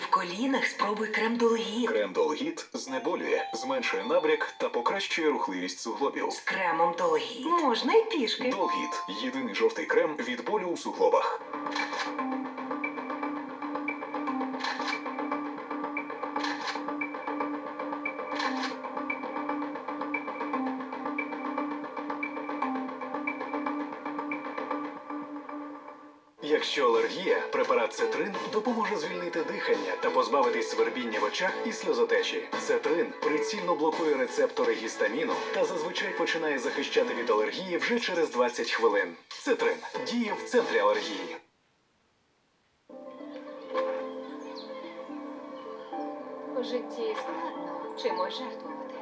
в колінах, спробуй крем долгіт. Крем Долгіт знеболює, зменшує набряк та покращує рухливість суглобів. З кремом долгіт. Можна й пішки. Долгіт єдиний жовтий крем від болю у суглобах. Якщо алергія, препарат Цетрин допоможе звільнити дихання та позбавитись свербіння в очах і сльозотечі. Цетрин прицільно блокує рецептори гістаміну та зазвичай починає захищати від алергії вже через 20 хвилин. Цетрин діє в центрі алергії. У житті складно чимось жертвувати.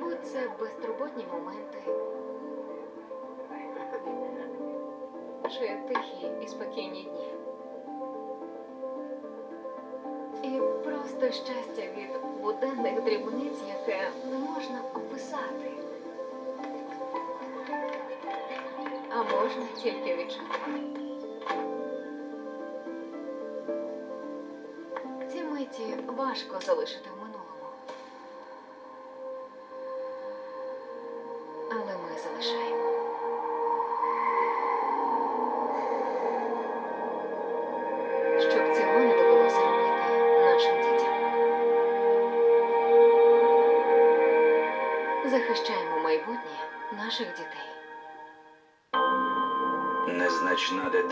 Будь це безтурботні моменти. Чи тихі і спокійні дні. І просто щастя від буденних дрібниць, яке не можна описати. А можна тільки відчути. Ці миті важко залишити в минулому. Але ми залишаємо. Захищаємо майбутнє наших дітей. Незначна деталь.